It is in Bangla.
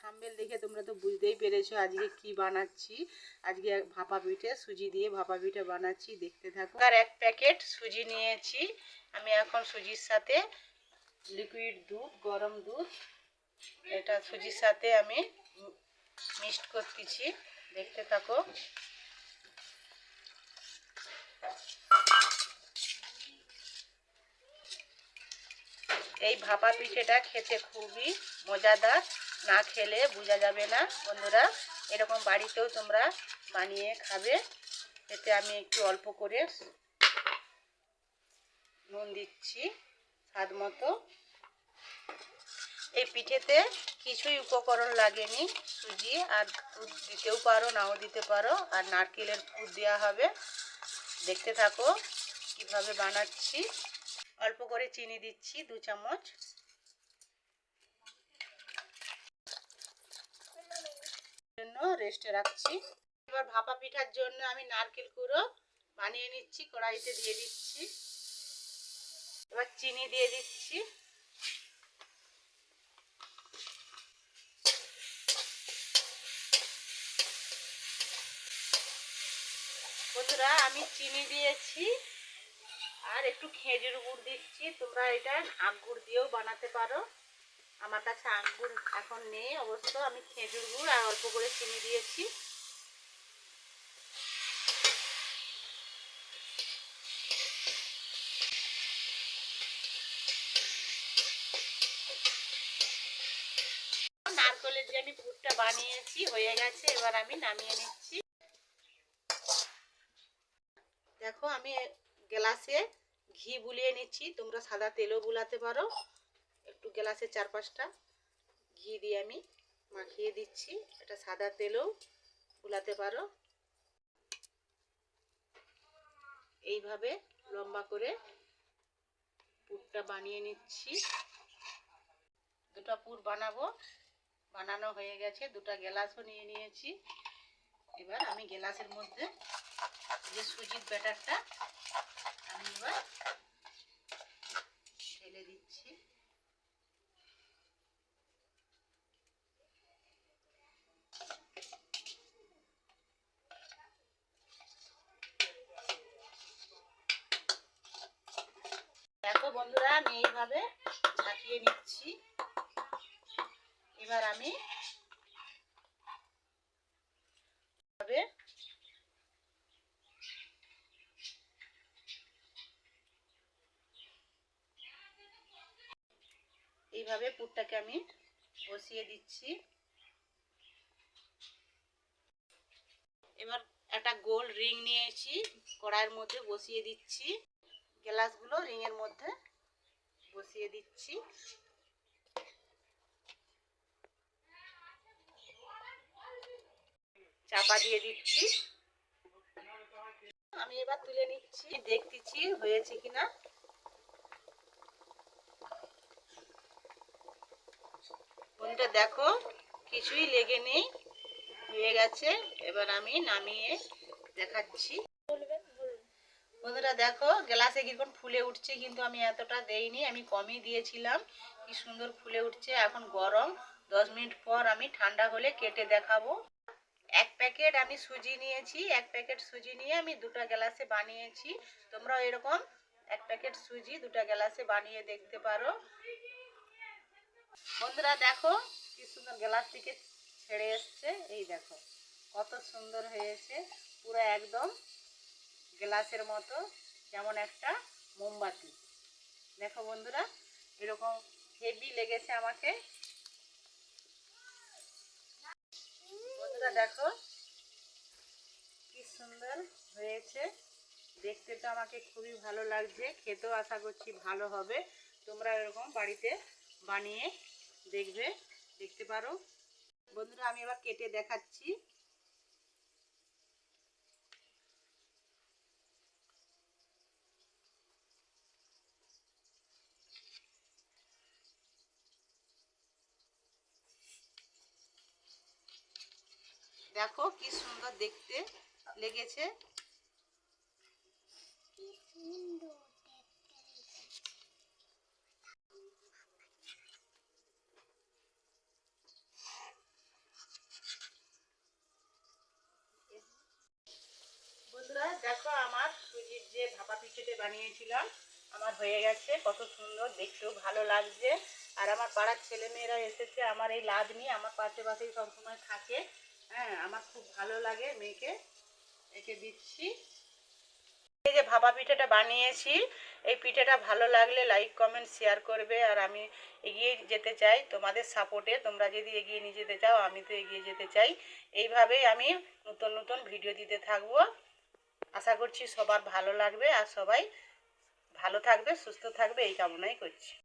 থাম্বেল দেখে তোমরা তো বুঝতেই পেরেছ আজকে কি বানাচ্ছি। আজকে ভাপা পিঠে, সুজি দিয়ে ভাপা পিঠে বানাচ্ছি, দেখতে থাকো। আর এক প্যাকেট সুজি নিয়েছি, আমি এখন সুজির সাথে লিকুইড দুধ, গরম দুধ, এটা সুজির সাথে আমি মিক্সড করতেছি, দেখতে থাকো। এই ভাপা পিঠেটা খেতে খুবই মজাদার। না খেলে বোঝা যাবে না, বন্ধুরা। এরকম বাড়িতেও তোমরা বানিয়ে খাবে। এতে আমি একটু অল্প করে নুন দিচ্ছি স্বাদ মতো। এই পিঠেতে কিছুই উপকরণ লাগেনি, সুজি আর দুধ দিতেও পারো, নাও দিতে পারো। আর নারকেলের পুর দেওয়া হবে। দেখতে থাকো কীভাবে বানাচ্ছি। অল্প করে চিনি দিচ্ছি, দু চামচ। জন্য রেস্টে রাখছি। এবার ভাপা পিঠার জন্য আমি নারকেল কুড়ো বানিয়ে নিচ্ছি, কড়াইতে দিয়ে দিচ্ছি। এবার চিনি দিয়ে দিচ্ছি। বন্ধুরা, আমি চিনি দিয়েছি আর একটু খেজুর গুড় দিচ্ছি। তোমরা এটা আখ গুড় দিয়েও বানাতে পারো। আমার কাছে আখ গুড় এখন নেই অবশ্য আমি খেজুর গুড় আর অল্প করে চিনি দিয়েছি। নারকেলের যে আমি পুরটা বানিয়েছি, হয়ে গেছে, এবার আমি নামিয়ে নিচ্ছি। দেখো আমি গ্লাসে ঘি বুলিয়ে নিচ্ছি, তোমরা সাদা তেলও বুলাতে পারো। একটু গ্লাসে চার পাঁচটা ঘি দিয়ে আমি মাখিয়ে দিচ্ছি। এটা সাদা তেলও বুলাতে পারো। এইভাবে লম্বা করে পুরটা বানিয়ে নিচ্ছি। দুটো পুর বানাবো। বানানো হয়ে গেছে। দুটো গ্লাসও নিয়ে নিয়েছি। এবার আমি গ্লাসের মধ্যে যে সুজির ব্যাটারটা, আমি এবার ঢেলে দিচ্ছি দেখো বন্ধুরা, আমি এইভাবে ছাকিয়ে নিচ্ছি। এবার আমি এইভাবে পুরটাকে আমি বসিয়ে দিচ্ছি। এবার একটা গোল রিং নিয়েছি, কড়াইয়ের মধ্যে বসিয়ে দিচ্ছি। গ্লাসগুলো রিংয়ের মধ্যে বসিয়ে দিচ্ছি। চাপা দিয়ে দিচ্ছি। আমি এবার তুলে নিচ্ছি, দেখতেছি হয়েছে কিনা। কোনটা দেখো, কিছুই লেগে নেই, হয়ে গেছে। এবার আমি নামিয়ে দেখাচ্ছি। বন্ধুরা দেখো, গ্লাসে কীরকম ফুলে উঠছে কিন্তু আমি এতটা দেইনি, আমি কমই দিয়েছিলাম। কি সুন্দর ফুলে উঠছে, এখন গরম। দশ মিনিট পর আমি ঠান্ডা হলে কেটে দেখাবো। এক প্যাকেট আমি সুজি নিয়েছি, এক প্যাকেট সুজি নিয়ে আমি দুটো গ্লাসে বানিয়েছি। তোমরাও এরকম এক প্যাকেট সুজি, দুটো গ্লাসে বানিয়ে দেখতে পারো। বন্ধুরা দেখো, কি সুন্দর গ্লাস থেকে ছেড়ে এসছে। এই দেখো, কত সুন্দর হয়েছে, পুরো একদম গ্লাসের মতো, যেমন একটা মোমবাতি। দেখো বন্ধুরা, এরকম হেভি লেগেছে আমাকে। বন্ধুরা দেখো, কি সুন্দর হয়েছে। দেখতে তো আমাকে খুবই ভালো লাগছে, খেতেও আশা করছি ভালো হবে। তোমরা এরকম বাড়িতে বানিয়ে দেখবে, দেখতে পারো। বন্ধুরা, আমি এবার কেটে দেখাচ্ছি। দেখো কি সুন্দর দেখতে লেগেছে। বন্ধুরা, দেখো আমার সুজির যে ভাপা পিঠেতে বানিয়েছিলাম, আমার হয়ে গেছে। কত সুন্দর, দেখতেও ভালো লাগছে। আর আমার পাড়ার ছেলেমেয়েরা এসেছে, আমার এই লাদ নিয়ে। আমার পাশে পাশেই সবসময় থাকে। হ্যাঁ আমার খুব ভালো লাগে মেয়েকে। একে দিচ্ছি। এই যে ভাপা পিঠাটা বানিয়েছি, এই পিঠাটা ভালো লাগলে লাইক কমেন্ট শেয়ার করবে। আর আমি এগিয়ে যেতে চাই তোমাদের সাপোর্টে তোমরা যদি এগিয়ে নিয়ে যেতে চাও, আমি তো এগিয়ে যেতে চাই। এইভাবেই আমি নতুন নতুন ভিডিও দিতে থাকব। আশা করছি সবার ভালো লাগবে আর সবাই ভালো থাকবে, সুস্থ থাকবে, এই কামনাই করছি।